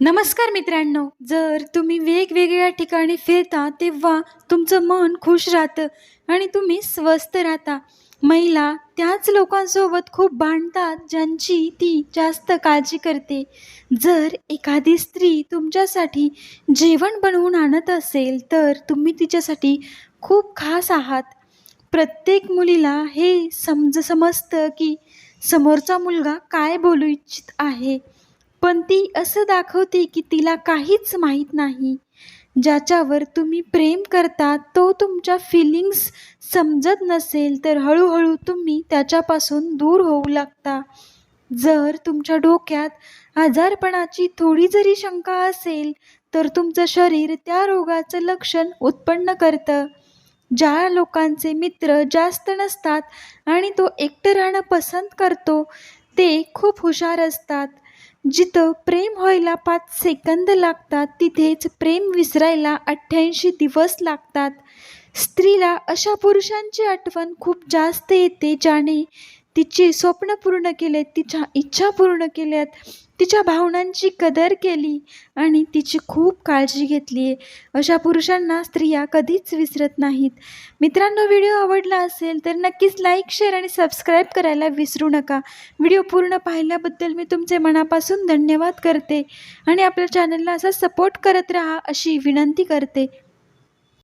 नमस्कार मित्रांनो जर तुम्ही वेगवेगळ्या ठिकाणी फिरता तेव्हा तुमचं मन खुश राहतं आणि तुम्ही स्वस्थ राहता. महिला त्याच लोकांसोबत खूप भांडतात ज्यांची ती जास्त काळजी करते. जर एखादी स्त्री तुमच्यासाठी जेवण बनवून आणत असेल तर तुम्ही तिच्यासाठी खूप खास आहात. प्रत्येक मुलीला हे समज समजतं की समोरचा मुलगा काय बोलू इच्छित आहे. पण ती असं दाखवते की तिला काहीच माहीत नाही. ज्याच्यावर तुम्ही प्रेम करता तो तुमच्या फिलिंग्स समजत नसेल तर हळूहळू तुम्ही त्याच्यापासून दूर होऊ लागता. जर तुमच्या डोक्यात आजारपणाची थोडी जरी शंका असेल तर तुमचं शरीर त्या रोगाचं लक्षण उत्पन्न करतं. ज्या लोकांचे मित्र जास्त नसतात आणि तो एकटं राहणं पसंत करतो ते खूप हुशार असतात. जिथं प्रेम व्हायला पाच सेकंद लागतात तिथेच प्रेम विसरायला अठ्ठ्याऐंशी दिवस लागतात. स्त्रीला अशा पुरुषांची आठवण खूप जास्त येते ज्याने तिची स्वप्न पूर्ण केलेत तिच्या इच्छा पूर्ण केल्यात तिच्या भावनांची कदर केली आणि तिची खूप काळजी घेतली. आहे अशा पुरुषांना स्त्रिया कधीच विसरत नाहीत. मित्रांनो व्हिडिओ आवडला असेल तर नक्कीच लाईक शेअर आणि सबस्क्राईब करायला विसरू नका. व्हिडिओ पूर्ण पाहिल्याबद्दल मी तुमचे मनापासून धन्यवाद करते आणि आपल्या चॅनलला असा सपोर्ट करत राहा अशी विनंती करते.